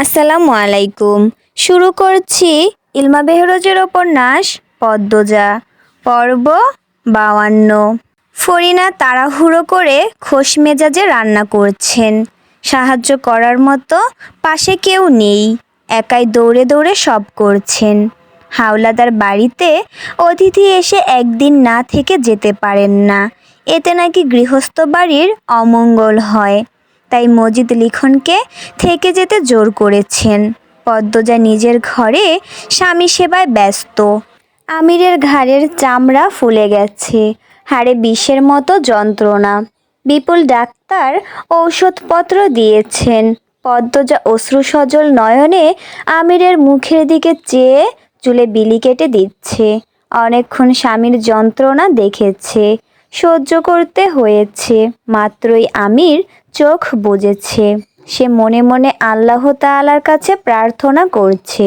আসসালামু আলাইকুম। শুরু করছি ইলমা বেহরোজের উপন্যাস পদ্মজা, পর্ব বাওয়ান্ন ফরিনা তাড়াহুড়ো করে খোশ মেজাজে রান্না করছেন। সাহায্য করার মতো পাশে কেউ নেই, একাই দৌড়ে দৌড়ে সব করছেন। হাওলাদার বাড়িতে অতিথি এসে একদিন না থেকে যেতে পারেন না, এতে নাকি গৃহস্থ বাড়ির অমঙ্গল হয়। তাই মজিদ লিখনকে থেকে যেতে জোর করেছেন। পদ্মজা নিজের ঘরে স্বামী সেবায় ব্যস্ত। আমিরের ঘাড়ের চামড়া ফুলে গেছে। হাড়ে বিষের মতো যন্ত্রণা। বিপুল ডাক্তার ঔষধপত্র দিয়েছেন। পদ্মজা অশ্রু সজল নয়নে আমিরের মুখের দিকে চেয়ে চুলে বিলি কেটে দিচ্ছে। অনেকক্ষণ স্বামীর যন্ত্রণা দেখেছে। সহ্য করতে হয়েছে। মাত্রই আমির চোখ বুজেছে। সে মনে মনে আল্লাহ তাআলার কাছে প্রার্থনা করছে,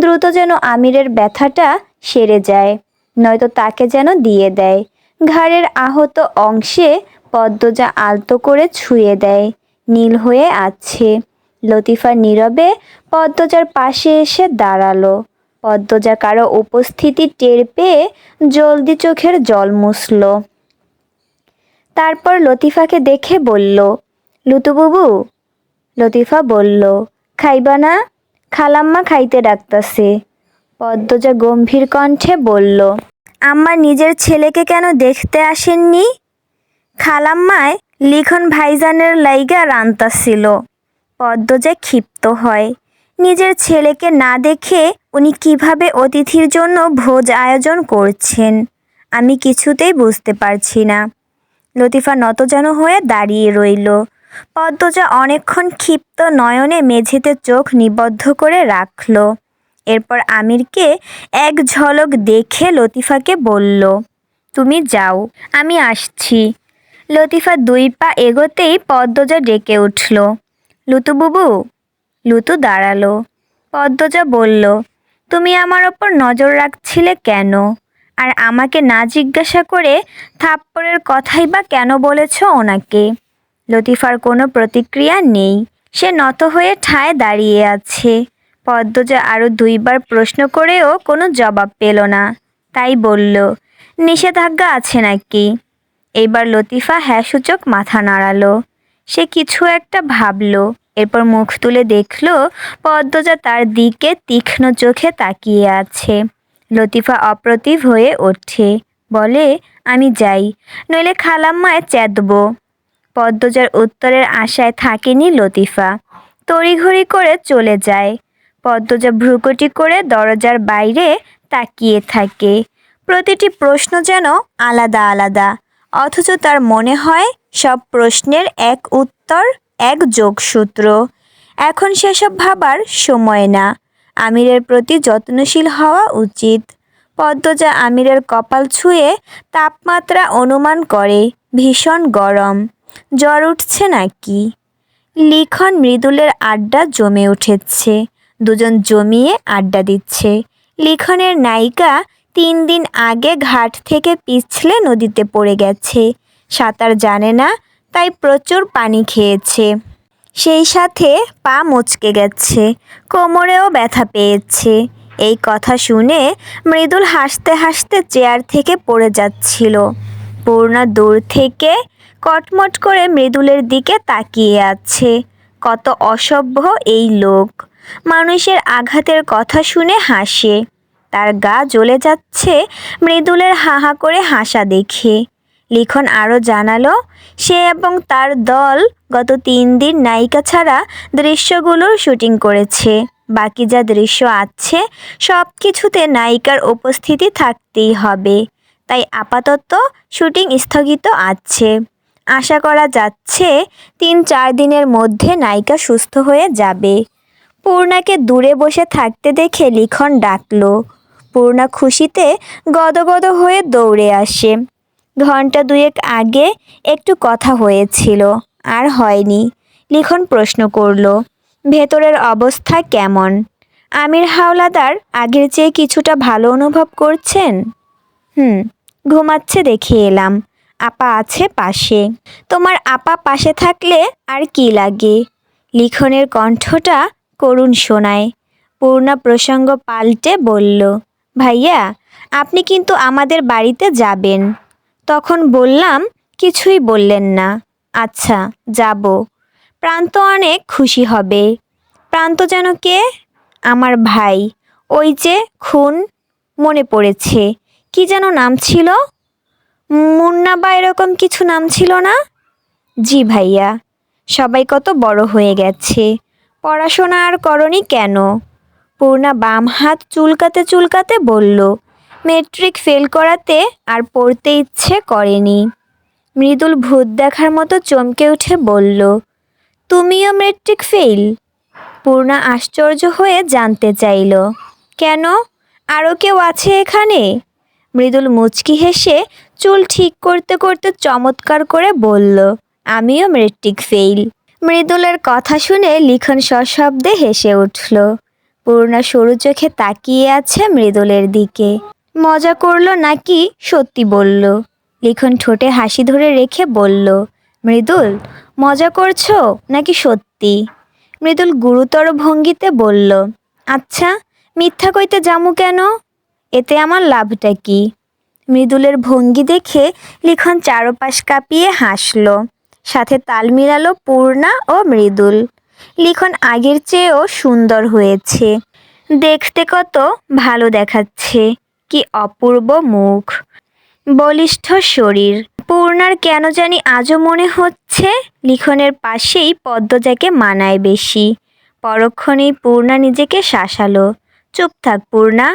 দ্রুত যেন আমিরের ব্যথাটা সেরে যায়, নয়তো তাকে যেন দিয়ে দেয়। ঘাড়ের আহত অংশে পদ্মজা আলতো করে ছুঁয়ে দেয়, নীল হয়ে আছে। লতিফা নীরবে পদ্মজার পাশে এসে দাঁড়াল। পদ্মজা কারও উপস্থিতি টের পেয়ে জলদি চোখের জল মুছল। তারপর লতিফাকে দেখে বলল লুতুবুবু লতিফা বলল, খাইবা না? খালাম্মা খাইতে ডাকতাছে। পদ্মজা গম্ভীর কণ্ঠে বলল, আম্মা নিজের ছেলেকে কেন দেখতে আসেননি? খালাম্মায় লিখন ভাইজানের লাইগা রান্তাছিল। পদ্মজা ক্ষিপ্ত হয়। নিজের ছেলেকে না দেখে উনি কীভাবে অতিথির জন্য ভোজ আয়োজন করছেন, আমি কিছুতেই বুঝতে পারছি না। লতিফা নতজান হয়ে দাঁড়িয়ে রইল। পদ্মজা অনেকক্ষণ ক্ষিপ্ত নয়নে মেঝেতে চোখ নিবদ্ধ করে রাখল। এরপর আমিরকে এক ঝলক দেখে লতিফাকে বলল, তুমি যাও, আমি আসছি। লতিফা দুই পা এগোতেই পদ্মজা ডেকে উঠল লুতুবুবু লুতু দাঁড়াল। পদ্মজা বলল, তুমি আমার ওপর নজর রাখছিলে কেন? আর আমাকে না জিজ্ঞাসা করে থাপ্পড়ের কথাই বা কেন বলেছ ওনাকে? লতিফার কোনো প্রতিক্রিয়া নেই। সে নত হয়ে ঠায় দাঁড়িয়ে আছে। পদ্মজা আরও দুইবার প্রশ্ন করেও কোনো জবাব পেল না। তাই বলল, নিষেধাজ্ঞা আছে নাকি? এইবার লতিফা হ্যাঁ সূচক মাথা নাড়ালো। সে কিছু একটা ভাবলো, এরপর মুখ তুলে দেখল, পদ্মজা তার দিকে তীক্ষ্ণ চোখে তাকিয়ে আছে। লতিফা অপ্রতিভ হয়ে ওঠে, বলে, আমি যাই, নইলে খালাম্মায় চেতবো পদ্মজার উত্তরের আশায় থাকেনি লতিফা। তড়িঘড়ি করে চলে যায়। পদ্মজা ভ্রুকটি করে দরজার বাইরে তাকিয়ে থাকে। প্রতিটি প্রশ্ন যেন আলাদা আলাদা, অথচ তার মনে হয় সব প্রশ্নের এক উত্তর, এক যোগসূত্র। এখন সেসব ভাবার সময় না। আমিরের প্রতি যত্নশীল হওয়া উচিত। পদ্মজা আমিরের কপাল ছুঁয়ে তাপমাত্রা অনুমান করে, ভীষণ গরম। জ্বর উঠছে নাকি? লিখন মৃদুলের আড্ডা জমে উঠেছে। দুজন জমিয়ে আড্ডা দিচ্ছে। লিখনের নায়িকা তিন দিন আগে ঘাট থেকে পিছলে নদীতে পড়ে গেছে। সাঁতার জানে না, তাই প্রচুর পানি খেয়েছে। সেই সাথে পা মচকে গেছে, কোমরেও ব্যথা পেয়েছে। এই কথা শুনে মৃদুল হাসতে হাসতে চেয়ার থেকে পড়ে যাচ্ছিল। পূর্ণা দূর থেকে কটমট করে মৃদুলের দিকে তাকিয়ে আছে। কত অসভ্য এই লোক। মানুষের আঘাতের কথা শুনে হাসে। তার গা জ্বলে যাচ্ছে মৃদুলের হাহা করে হাসা দেখে। লিখন আরও জানালো, সে এবং তার দল গত তিন দিন নায়িকা ছাড়া দৃশ্যগুলোর শুটিং করেছে। বাকি যা দৃশ্য আছে সব কিছুতে নায়িকার উপস্থিতি থাকতেই হবে। তাই আপাতত শুটিং স্থগিত আছে। আশা করা যাচ্ছে তিন চার দিনের মধ্যে নায়িকা সুস্থ হয়ে যাবে। পূর্ণাকে দূরে বসে থাকতে দেখে লিখন ডাকলো। পূর্ণা খুশিতে গদগদ হয়ে দৌড়ে আসে। ঘণ্টা দুয়েক আগে একটু কথা হয়েছিল, আর হয়নি। লিখন প্রশ্ন করল, ভেতরের অবস্থা কেমন? আমির হাওলাদার আগের চেয়ে কিছুটা ভালো অনুভব করছেন? হুম, ঘুমাচ্ছে দেখে এলাম। আপা আছে পাশে। তোমার আপা পাশে থাকলে আর কি লাগে? লিখনের কণ্ঠটা করুণ শোনায়। পূর্ণা প্রসঙ্গ পাল্টে বলল, ভাইয়া, আপনি কিন্তু আমাদের বাড়িতে যাবেন। তখন বললাম, কিছুই বললেন না। আচ্ছা যাব। প্রান্ত অনেক খুশি হবে। প্রান্ত যেন কে? আমার ভাই। ওই যে খুন মনে পড়েছে। কি যেন নাম ছিল? মুন্না বা এরকম কিছু নাম ছিল না? জি ভাইয়া, সবাই কত বড় হয়ে গেছে। পড়াশোনা আর করনি কেন? পূর্ণা বাম হাত চুলকাতে চুলকাতে বলল, মেট্রিক ফেল করাতে আর পড়তে ইচ্ছে করেনি। মৃদুল ভূত দেখার মতো চমকে উঠে বলল, তুমিও মেট্রিক ফেল পূর্ণা আশ্চর্য হয়ে জানতে চাইল, কেন? আরও কেউ আছে এখানে? মৃদুল মুচকি হেসে চুল ঠিক করতে করতে চমৎকার করে বলল, আমিও মেট্রিক ফেইল। মৃদুলের কথা শুনে লিখন সশব্দে হেসে উঠল। পূর্ণা সরু চোখে তাকিয়ে আছে মৃদুলের দিকে। মজা করল নাকি সত্যি বলল। লিখন ঠোঁটে হাসি ধরে রেখে বলল, মৃদুল, মজা করছ নাকি সত্যি? মৃদুল গুরুতর ভঙ্গিতে বলল আচ্ছা মিথ্যা কইতে জামু কেন? এতে আমার লাভটা কি? মৃদুলের ভঙ্গি দেখে লিখন চারপাশ কাঁপিয়ে হাসল। সাথে তাল মিলালো পূর্ণা ও মৃদুল। লিখন আগের চেয়েও সুন্দর হয়েছে। দেখতে কত ভালো দেখাচ্ছে। কি অপূর্ব মুখ। বলিষ্ঠ শরীর। পূর্ণার কেন জানি আজও মনে হচ্ছে লিখনের পাশেই পদ্মজাকে মানায় বেশি। পরক্ষণেই পূর্ণা নিজেকে শাসালো। চুপ থাক পূর্ণা।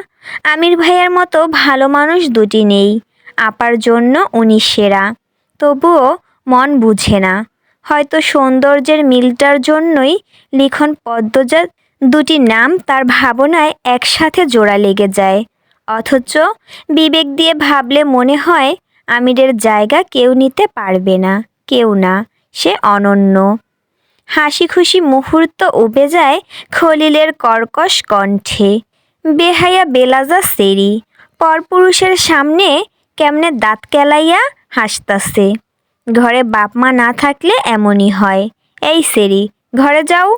আমির ভাইয়ার মতো ভালো মানুষ দুটি নেই। আপার জন্য উনি সেরা। তবুও মন বুঝে না। হয়তো সৌন্দর্যের মিলটার জন্যই লিখন পদ্মজা দুটি নাম তার ভাবনায় একসাথে জোড়া লেগে যায়। অথচ বিবেক দিয়ে ভাবলে মনে হয় আমিরের জায়গা কেউ নিতে পারবে না, কেউ না, সে অনন্য। হাসি খুশি মুহূর্ত উবে যায় খলিলের কর্কশ কণ্ঠে। বেহায়া বেলাজা সেরি। পরপুরুষের সামনে কেমনে দাঁত কেলাইয়া হাসতাছে। ঘরে বাপ মা না থাকলে এমনই হয়। এই সেরি, ঘরে যাও।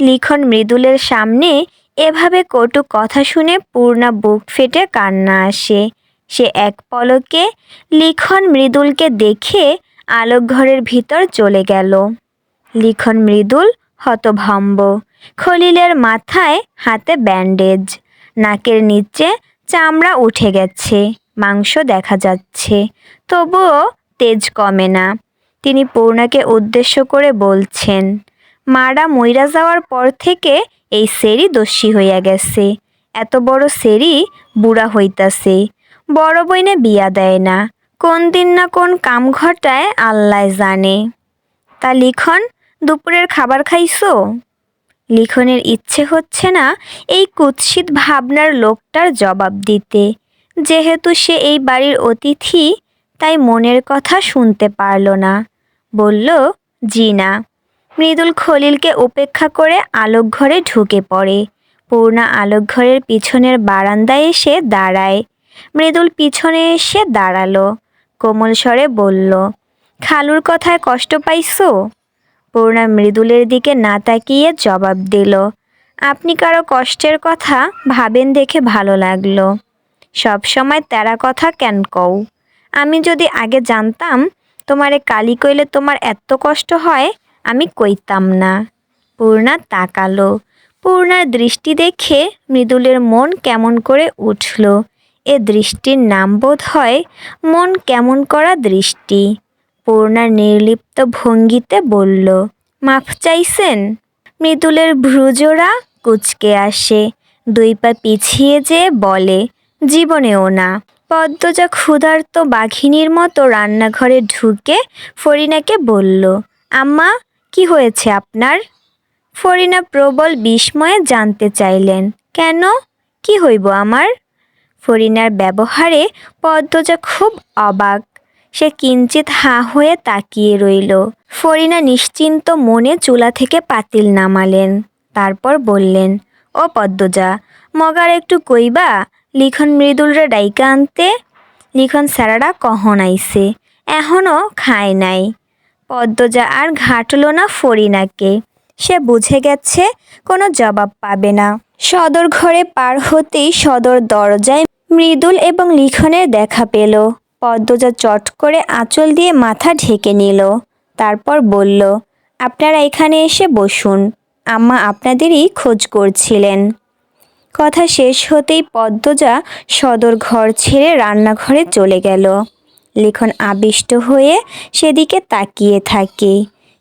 লিখন মৃদুলের সামনে এভাবে কটু কথা শুনে পূর্ণা বুক ফেটে কান্না আসে। সে এক পলকে লিখন মৃদুলকে দেখে আলোক ঘরের ভিতর চলে গেল। লিখন মৃদুল হতভম্ব। খলিলের মাথায় হাতে ব্যান্ডেজ। নাকের নিচে চামড়া উঠে গেছে, মাংস দেখা যাচ্ছে। তবুও তেজ কমে না। তিনি পূর্ণাকে উদ্দেশ্য করে বলছেন, মারা মইরা যাওয়ার পর থেকে এই সেরি দস্যি হইয়া গেছে। এত বড় সেরি বুড়া হইতাছে। বড় বইনে বিয়া দেয় না। কোন দিন না কোন কাম ঘটায় আল্লাহ জানে। তা লিখন, দুপুরের খাবার খাইছো? লিখনের ইচ্ছে হচ্ছে না এই কুৎসিত ভাবনার লোকটার জবাব দিতে। যেহেতু সে এই বাড়ির অতিথি, তাই মনের কথা শুনতে পারল না। বলল, জি না। মৃদুল খলিলকে উপেক্ষা করে আলোক ঘরে ঢুকে পড়ে। পূর্ণা আলোক ঘরের পিছনের বারান্দায় এসে দাঁড়ায়। মৃদুল পিছনে এসে দাঁড়াল। কোমল স্বরে বলল, খালুর কথায় কষ্ট পাইছো? পূর্ণা মৃদুলের দিকে না তাকিয়ে জবাব দিল, আপনি কারও কষ্টের কথা ভাবেন দেখে ভালো লাগল। সব সময় তেরা কথা কেন কও? আমি যদি আগে জানতাম তোমারে কালি কইলে তোমার এত কষ্ট হয়, আমি কইতাম না। পূর্ণা তাকালো। পূর্ণার দৃষ্টি দেখে মৃদুলের মন কেমন করে উঠল। এ দৃষ্টির নাম বোধ হয় মন কেমন করা দৃষ্টি। পূর্ণার নির্লিপ্ত ভঙ্গিতে বলল, মাফ চাইছেন? মৃদুলের ভ্রুজোড়া কুচকে আসে। দুই পা পিছিয়ে যেয়ে বলে, জীবনেও না। পদ্মজা ক্ষুধার্ত বাঘিনীর মতো রান্নাঘরে ঢুকে ফরিনাকে বলল, আম্মা, কি হয়েছে আপনার? ফরিনা প্রবল বিস্ময়ে জানতে চাইলেন, কেন? কি হইব আমার? ফরিনার ব্যবহারে পদ্মজা খুব অবাক। সে কিঞ্চিত হাঁ হয়ে তাকিয়ে রইল। ফরিনা নিশ্চিন্ত মনে চুলা থেকে পাতিল নামালেন। তারপর বললেন, ও পদ্মজা, মগার একটু কইবা, লিখন মৃদুলরা ডাইকা আনতে? লিখন স্যারাডা কহন আইসে এখনও খায় নাই। পদ্মজা আর ঘাটল না ফরিনাকে। সে বুঝে গেছে, কোনো জবাব পাবে না। সদর ঘরে পার হতেই সদর দরজায় মৃদুল এবং লিখনের দেখা পেল। পদ্মজা চট করে আঁচল দিয়ে মাথা ঢেকে নিল। তারপর বলল, আপনারা এখানে এসে বসুন। আম্মা আপনাদেরই খোঁজ করছিলেন। কথা শেষ হতেই পদ্মজা সদর ঘর ছেড়ে রান্নাঘরে চলে গেল। লিখন আবিষ্ট হয়ে সেদিকে তাকিয়ে থাকে।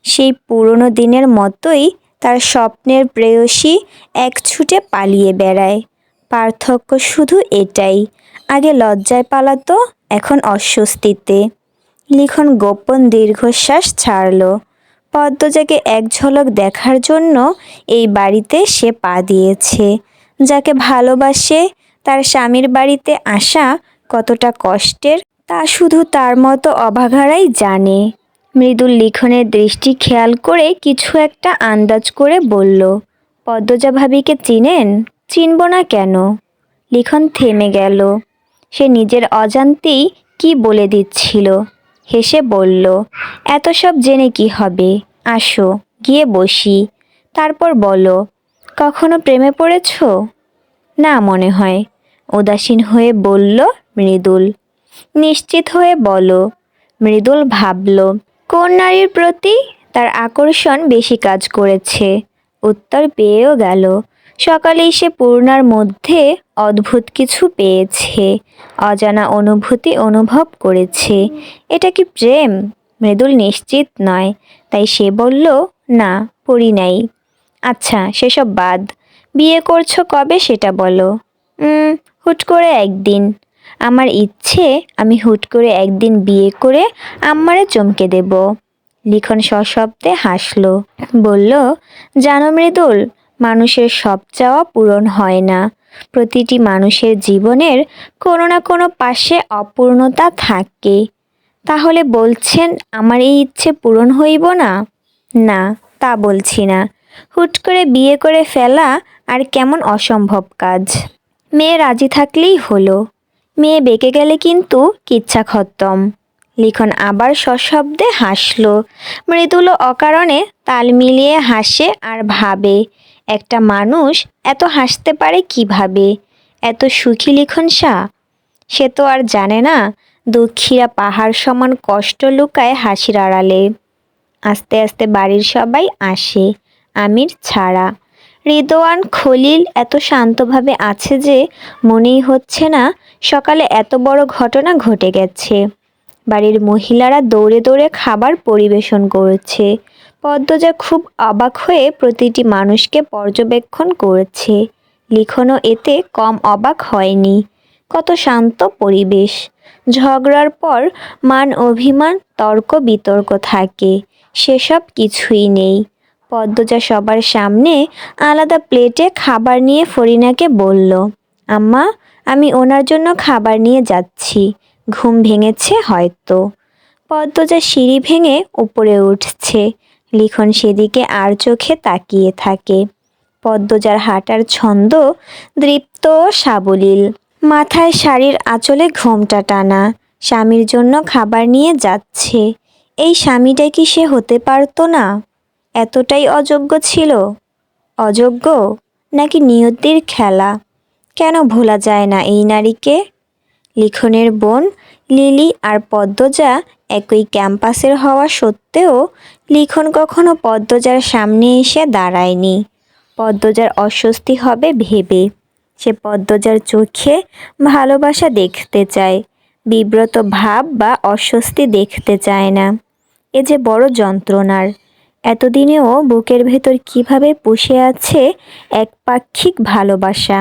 সেই পুরনো দিনের মতোই তার স্বপ্নের প্রেয়সী এক ছুটে পালিয়ে বেড়ায়। পার্থক্য শুধু এটাই, আগে লজ্জায় পালাতো এখন অস্বস্তিতে। লিখন গোপন দীর্ঘশ্বাস ছাড়ল। পদ্মজাকে এক ঝলক দেখার জন্য এই বাড়িতে সে পা দিয়েছে। যাকে ভালোবাসে, তার স্বামীর বাড়িতে আসা কতটা কষ্টের তা শুধু তার মতো অভাগারাই জানে। মৃদুল লিখনের দৃষ্টি খেয়াল করে কিছু একটা আন্দাজ করে বলল, পদ্মজা ভাবিকে চিনেন? চিনব না কেন? লিখন থেমে গেল। সে নিজের অজান্তেই কি বলে দিচ্ছিল? হেসে বলল, এত সব জেনে কি হবে? আসো, গিয়ে বসি। তারপর বলো, কখনো প্রেমে পড়েছ? না, মনে হয়। উদাসীন হয়ে বলল মৃদুল, নিশ্চিত হয়ে বলো। মৃদুল ভাবল, কোন নারীর প্রতি তার আকর্ষণ বেশি কাজ করেছে? উত্তর পেয়েও গেল সকালেই সে পূর্ণার মধ্যে অদ্ভুত কিছু পেয়েছে, অজানা অনুভূতি অনুভব করেছে। এটা কি প্রেম? মৃদুল নিশ্চিত নয়, তাই সে বলল, না, পড়ি নাই। আচ্ছা সেসব বাদ। বিয়ে করছ কবে সেটা বলো? হুট করে একদিন। আমার ইচ্ছে, আমি হুট করে একদিন বিয়ে করে আম্মারে চমকে দেব। লিখন সশব্দে হাসলো, বলল, জানো মৃদুল মানুষের সব চাওয়া পূরণ হয় না। প্রতিটি মানুষের জীবনের কোনো না কোনো পাশে অপূর্ণতা থাকে। তাহলে বলছেন, আমার এই ইচ্ছে পূরণ হইব না? না, তা বলছি না। হুট করে বিয়ে করে ফেলা আর কেমন অসম্ভব কাজ। মেয়ে রাজি থাকলেই হলো। মেয়ে বেঁকে গেলে কিন্তু কিচ্ছা খত্তম লিখন আবার সশব্দে হাসল। মৃদুল অকারণে তাল মিলিয়ে হাসে আর ভাবে, একটা মানুষ এত হাসতে পারে কীভাবে? এত সুখী লিখন শাহ? সে তো আর জানে না দুঃখীরা পাহাড় সমান কষ্ট লুকায় হাসির আড়ালে। আস্তে আস্তে বাড়ির সবাই আসে, আমির ছাড়া। রিদোয়ান খলিল এত শান্তভাবে আছে যে মনেই হচ্ছে না সকালে এত বড় ঘটনা ঘটে গেছে। বাড়ির মহিলারা দৌড়ে দৌড়ে খাবার পরিবেশন করেছে। পদ্মজা খুব অবাক হয়ে প্রতিটি মানুষকে পর্যবেক্ষণ করেছে। লিখনও এতে কম অবাক হয়নি। কত শান্ত পরিবেশ। ঝগড়ার পর মান অভিমান, তর্ক, বিতর্ক থাকে। সেসব কিছুই নেই। পদ্মজা সবার সামনে আলাদা প্লেটে খাবার নিয়ে ফরিনাকে বলল, আম্মা, আমি ওনার জন্য খাবার নিয়ে যাচ্ছি। ঘুম ভেঙেছে হয়তো। পদ্মজা সিঁড়ি ভেঙে উপরে উঠছে। লিখন সেদিকে আর চোখে তাকিয়ে থাকে। পদ্মজার হাঁটার ছন্দ দৃপ্ত সাবলীল। মাথায় শাড়ির আঁচলে ঘোমটা টানা। স্বামীর জন্য খাবার নিয়ে যাচ্ছে। এই স্বামীটা কি সে হতে পারতো না? এতটাই অযোগ্য ছিল? অযোগ্য? নাকি নিয়তির খেলা? কেন ভোলা যায় না এই নারীকে? লিখনের বোন লিলি আর পদ্মজা একই ক্যাম্পাসের হওয়া সত্ত্বেও লিখন কখনো পদ্মজার সামনে এসে দাঁড়ায়নি। পদ্মজার অস্বস্তি হবে ভেবে। সে পদ্মজার চোখে ভালোবাসা দেখতে চায়, বিব্রত ভাব বা অস্বস্তি দেখতে চায় না। এ যে বড় যন্ত্রণার। এতদিনেও বুকের ভেতর কীভাবে পুষে আছে এক পাক্ষিক ভালোবাসা।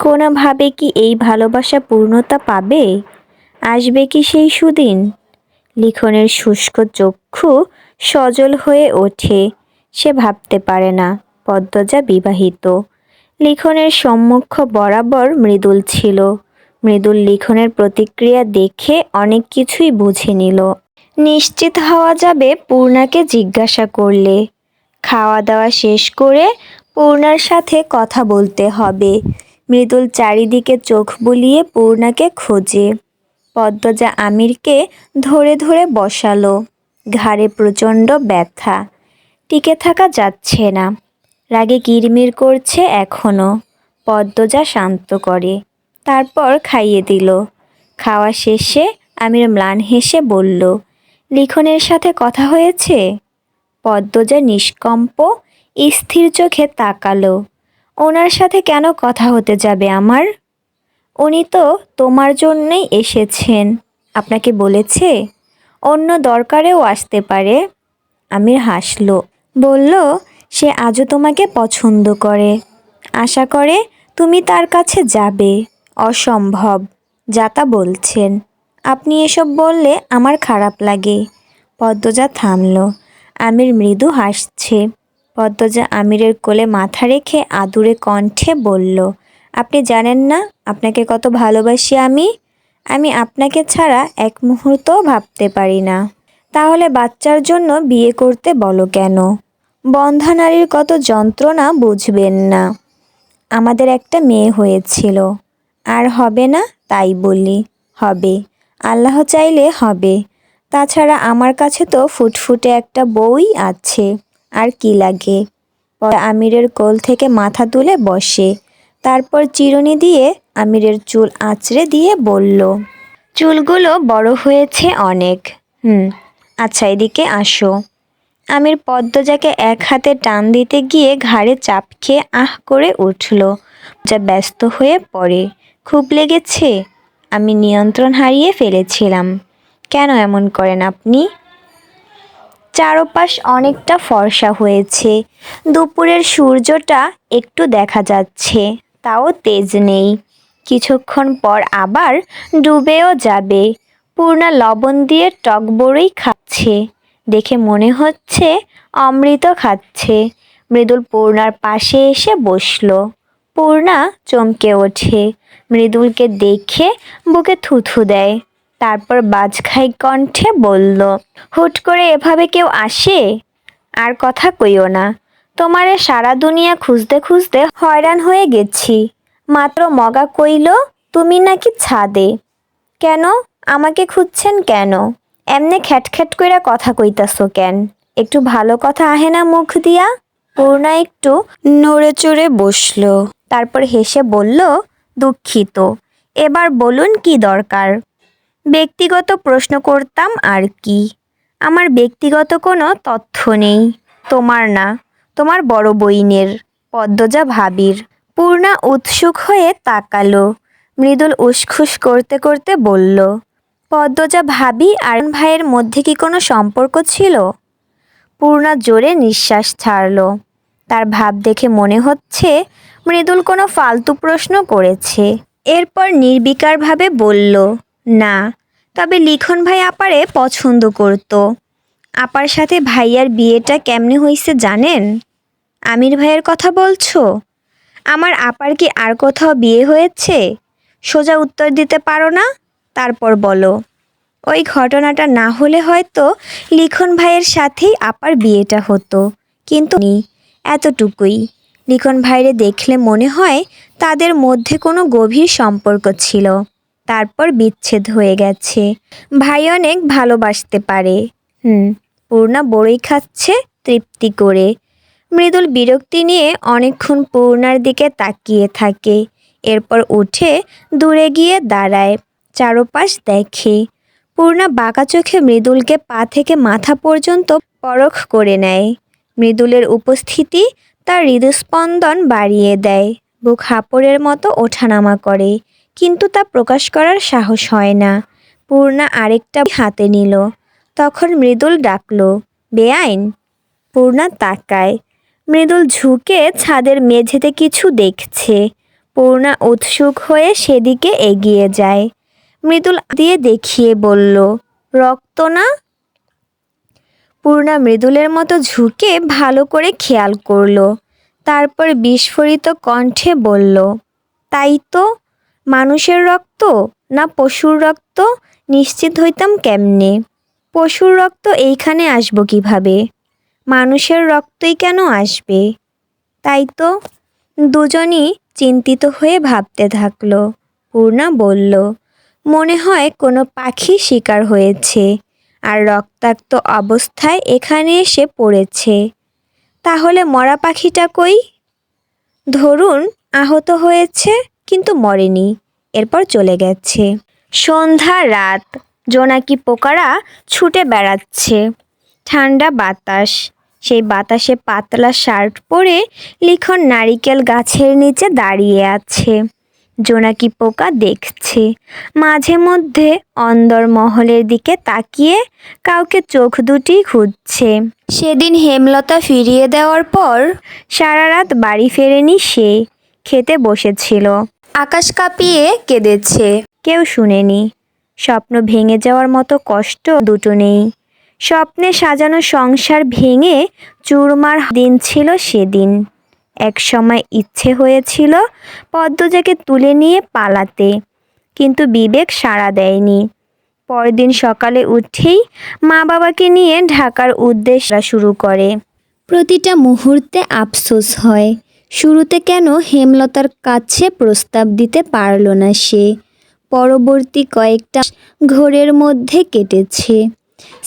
কোনোভাবে কি এই ভালোবাসা পূর্ণতা পাবে? আসবে কি সেই সুদিন? লিখনের শুষ্ক চক্ষু সজল হয়ে ওঠে, সে ভাবতে পারে না, পদ্মজা বিবাহিত। লিখনের সম্মুখ বরাবর মৃদুল ছিল, মৃদুল লিখনের প্রতিক্রিয়া দেখে অনেক কিছুই বুঝে নিল। নিশ্চিত হওয়া যাবে পূর্ণাকে জিজ্ঞাসা করলে। খাওয়া দাওয়া শেষ করে পূর্ণার সাথে কথা বলতে হবে। মৃদুল চারিদিকে চোখ বুলিয়ে পূর্ণাকে খোঁজে। পদ্মজা আমিরকে ধরে ধরে বসালো। ঘাড়ে প্রচণ্ড ব্যথা। টিকে থাকা যাচ্ছে না। রাগে কিরমির করছে এখনও। পদ্মজা শান্ত করে। তারপর খাইয়ে দিল। খাওয়া শেষে আমির ম্লান হেসে বলল, লিখনের সাথে কথা হয়েছে? পদ্মজা নিষ্কম্প স্থির চোখে তাকালো। ওনার সাথে কেন কথা হতে যাবে আমার? উনি তো তোমার জন্যই এসেছেন, আপনাকে বলেছে। অন্য দরকারেও আসতে পারে। আমির হাসল। বলল, সে আজও তোমাকে পছন্দ করে। আশা করে তুমি তার কাছে যাবে। অসম্ভব, যা তা বলছেন। আপনি এসব বললে আমার খারাপ লাগে। পদ্মজা থামল। আমির মৃদু হাসছে। পদ্মজা আমিরের কোলে মাথা রেখে আদুরে কণ্ঠে বলল, আপনি জানেন না, আপনাকে কত ভালোবাসি আমি? আমি আপনাকে ছাড়া এক মুহূর্তও ভাবতে পারি না। তাহলে বাচ্চার জন্য বিয়ে করতে বলো কেন? বন্ধা নারীর কত যন্ত্রণা বুঝবেন না। আমাদের একটা মেয়ে হয়েছিল। আর হবে না তাই বলি, হবে। আল্লাহ চাইলে হবে। তাছাড়া আমার কাছে তো ফুটফুটে একটা বউই আছে। আর কি লাগে? পরে আমিরের কোল থেকে মাথা তুলে বসে। তারপর চিরুনি দিয়ে আমিরের চুল আঁচড়ে দিয়ে বলল, চুলগুলো বড় হয়েছে অনেক। হুম আচ্ছা এদিকে আসো। আমির পদ্মজাকে এক হাতে টান দিতে গিয়ে ঘাড়ে চাপ খেয়ে আহ করে উঠল। যা ব্যস্ত হয়ে পড়ে। খুব লেগেছে। আমি নিয়ন্ত্রণ হারিয়ে ফেলেছিলাম। কেন এমন করেন আপনি? চারপাশ অনেকটা ফর্সা হয়েছে। দুপুরের সূর্যটা একটু দেখা যাচ্ছে, তাও তেজ নেই। কিছুক্ষণ পর আবার ডুবেও যাবে। পূর্ণা লবণ দিয়ে টক বড়ই খাচ্ছে। দেখে মনে হচ্ছে অমৃত খাচ্ছে। মৃদুল পূর্ণার পাশে এসে বসল। পূর্ণা চমকে ওঠে। মৃদুলকে দেখে বুকে থুথু দেয়। তারপর বাজখাই কণ্ঠে বলল, হুট করে এভাবে কেউ আসে? আর কথা কইও না। তোমারে সারা দুনিয়া খুঁজতে খুঁজতে হয়রান হয়ে গেছি। মাত্র মগা কইল, তুমি নাকি ছাদে? কেন? আমাকে খুঁজছেন কেন? এমনে খ্যাটখ্যাট কইরা কথা কইতাছো কেন? একটু ভালো কথা আহে না মুখ দিয়া? পূর্ণা একটু নড়ে চড়ে বসল। তারপর হেসে বলল, দুঃখিত। এবার বলুন কি দরকার? ব্যক্তিগত প্রশ্ন করতাম আর কি। আমার ব্যক্তিগত কোনো তথ্য নেই। তোমার না। তোমার বড় বইনের, পদ্মজা ভাবির, পূর্ণা উৎসুক হয়ে তাকালো। মৃদুল উসখুস করতে করতে বলল, পদ্মজা ভাবি আর ভাইয়ের মধ্যে কি কোনো সম্পর্ক ছিল? পূর্ণা জোরে নিঃশ্বাস ছাড়ল। তার ভাব দেখে মনে হচ্ছে মৃদুল কোনো ফালতু প্রশ্ন করেছে। এরপর নির্বিকারভাবে বলল না, তবে লিখন ভাই আপারে পছন্দ করত। আপার সাথে ভাইয়ার বিয়েটা কেমনে হয়েছে জানেন? আমির ভাইয়ের কথা বলছো? আমার আপার কি আর কোথাও বিয়ে হয়েছে? সোজা উত্তর দিতে পারো না? তারপর বলো। ওই ঘটনাটা না হলে হয়তো লিখন ভাইয়ের সাথেই আপার বিয়েটা হতো, কিন্তু এতটুকুই। লিখন ভাইরে দেখলে মনে হয় তাদের মধ্যে কোনো গভীর সম্পর্ক ছিল। তারপর বিচ্ছেদ হয়ে গেছে। ভাই অনেক ভালোবাসতে পারে। হুম, পূর্ণা বড়ই খাচ্ছে তৃপ্তি করে। মৃদুল বিরক্তি নিয়ে অনেকক্ষণ পূর্ণার দিকে তাকিয়ে থাকে। এরপর উঠে দূরে গিয়ে দাঁড়ায়, চারপাশ দেখে। পূর্ণা বাঁকা চোখে মৃদুলকে পা থেকে মাথা পর্যন্ত পরখ করে নেয়। মৃদুলের উপস্থিতি তার হৃদস্পন্দন বাড়িয়ে দেয়। বুক হাঁপড়ের মতো ওঠানামা করে। কিন্তু তা প্রকাশ করার সাহস হয় না। পূর্ণা আরেকটা হাতে নিল। তখন মৃদুল ডাকল, বেআইন? পূর্ণা তাকায়। মৃদুল ঝুঁকে ছাদের মেঝেতে কিছু দেখছে। পূর্ণা উৎসুক হয়ে সেদিকে এগিয়ে যায়। মৃদুল দিয়ে দেখিয়ে বলল, রক্ত না? পূর্ণা মৃদুলের মতো ঝুঁকে ভালো করে খেয়াল করল। তারপর বিস্ফোরিত কণ্ঠে বলল, তাই তো। মানুষের রক্ত না পশুর রক্ত? নিশ্চিত হইতাম কেমনে? পশুর রক্ত এইখানে আসব কীভাবে? মানুষের রক্তই কেন আসবে? তাই তো দুজনই চিন্তিত হয়ে ভাবতে থাকল। পূর্ণা বলল, মনে হয় কোনো পাখি শিকার হয়েছে, আর রক্তাক্ত অবস্থায় এখানে এসে পড়েছে। তাহলে মরা পাখিটা কই? ধরুন, আহত হয়েছে কিন্তু মরেনি, এরপর চলে গেছে। সন্ধ্যা রাত, জোনাকি পোকারা ছুটে বেড়াচ্ছে। ঠান্ডা বাতাস, সেই বাতাসে পাতলা শার্ট পরে লিখন নারিকেল গাছের নিচে দাঁড়িয়ে আছে। জোনাকি পোকা দেখছে, মাঝে মধ্যে অন্দর মহলের দিকে তাকিয়ে কাউকে চোখ দুটি খুঁজছে। সেদিন হেমলতা ফিরিয়ে দেওয়ার পর সারা রাত বাড়ি ফেরেনি সে, খেতে বসেছিল। আকাশ কাঁপিয়ে কেঁদেছে। কেউ শুনেনি। স্বপ্ন ভেঙে যাওয়ার মতো কষ্ট দুটো নেই। স্বপ্নে সাজানো সংসার ভেঙে চুরমার দিন ছিল সেদিন। এক সময় ইচ্ছে হয়েছিল পদ্মজাকে তুলে নিয়ে পালাতে, কিন্তু বিবেক সাড়া দেয়নি। পরদিন সকালে উঠেই মা বাবাকে নিয়ে ঢাকার উদ্দেশ্য শুরু করে। প্রতিটা মুহূর্তে আফসোস হয়। শুরুতে কেন হেমলতার কাছে প্রস্তাব দিতে পারল না সে? পরবর্তী কয়েকটা ঘোরের মধ্যে কেটেছে।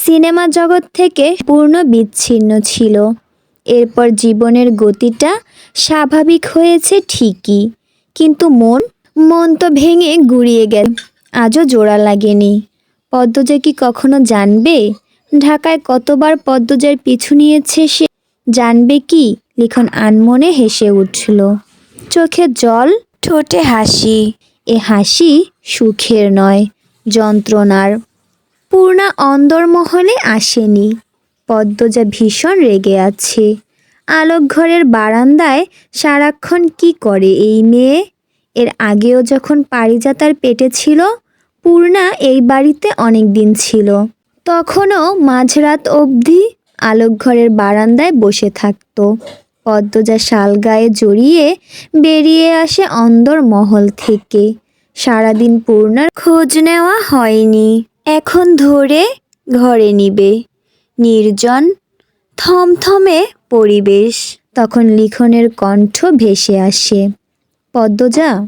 সিনেমা জগৎ থেকে পূর্ণ বিচ্ছিন্ন ছিল। এরপর জীবনের গতিটা স্বাভাবিক হয়েছে ঠিকই, কিন্তু মন মন তো ভেঙে গুড়িয়ে গেল, আজও জোড়া লাগেনি। পদ্মজা কি কখনো জানবে? ঢাকায় কতবার পদ্মজার পিছু নিয়েছে সে? জানবে কি? লিখন আনমনে হেসে উঠল। চোখে জল, ঠোঁটে হাসি। এ হাসি সুখের নয়, যন্ত্রণার। পূর্ণা অন্দরমহলে আসেনি। পদ্মজা ভীষণ রেগে আছে। আলোক ঘরের বারান্দায় সারাক্ষণ কি করে এই মেয়ে? এর আগেও যখন পারিজাতার পেটে ছিল, পূর্ণা এই বাড়িতে অনেক দিন ছিল। তখনও মাঝরাত অবধি আলোক ঘরের বারান্দায় বসে থাকতো। পদ্মজা শাল গায়ে জড়িয়ে বেরিয়ে আসে অন্দর মহল থেকে। সারাদিন পূর্ণার খোঁজ নেওয়া হয়নি। এখন ধরে ঘরে নিবে। নির্জন, থমথমে পরিবেশ। তখন লিখনের কণ্ঠ ভেসে আসে। পদ্মজা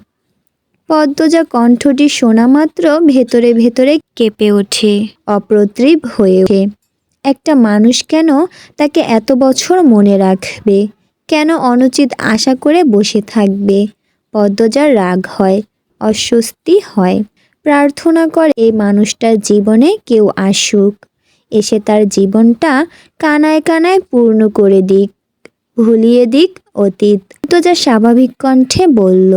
পদ্মজা কণ্ঠটি শোনা মাত্র ভেতরে ভেতরে কেঁপে ওঠে, অপ্রতিভ হয়ে ওঠে। একটা মানুষ কেন তাকে এত বছর মনে রাখবে? কেন অনুচিত আশা করে বসে থাকবে? পদ্মজার রাগ হয়, অস্বস্তি হয়। প্রার্থনা করে এই মানুষটার জীবনে কেউ আসুক। এসে তার জীবনটা কানায় কানায় পূর্ণ করে দিক, ভুলিয়ে দিক অতীত। পদ্মজা স্বাভাবিক কণ্ঠে বলল,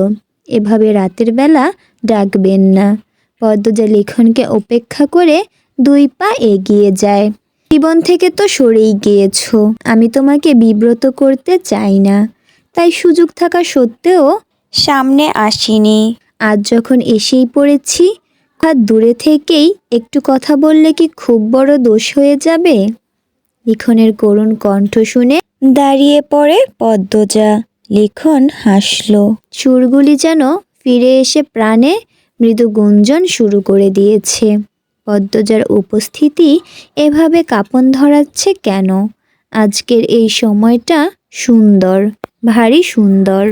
এভাবে রাতের বেলা ডাকবেন না। পদ্মজা লিখনকে উপেক্ষা করে দুই পা এগিয়ে যায়। জীবন থেকে তো সরেই গিয়েছো। আমি তোমাকে বিব্রত করতে চাই না। তাই সুযোগ থাকা সত্ত্বেও সামনে আসিনি। আজ যখন এসেই পড়েছি আর দূরে থেকেই একটু কথা বললে কি খুব বড় দোষ হয়ে যাবে? লিখনের করুণ কণ্ঠ শুনে দাঁড়িয়ে পড়ে পদ্মজা। লিখন হাসল। চুরগুলি যেন ফিরে এসে প্রাণে মৃদু গুঞ্জন শুরু করে দিয়েছে। পদ্মজার উপস্থিতি এভাবে কাপন ধরাচ্ছে কেন? আজকের এই সময়টা সুন্দর ভারী সুন্দর।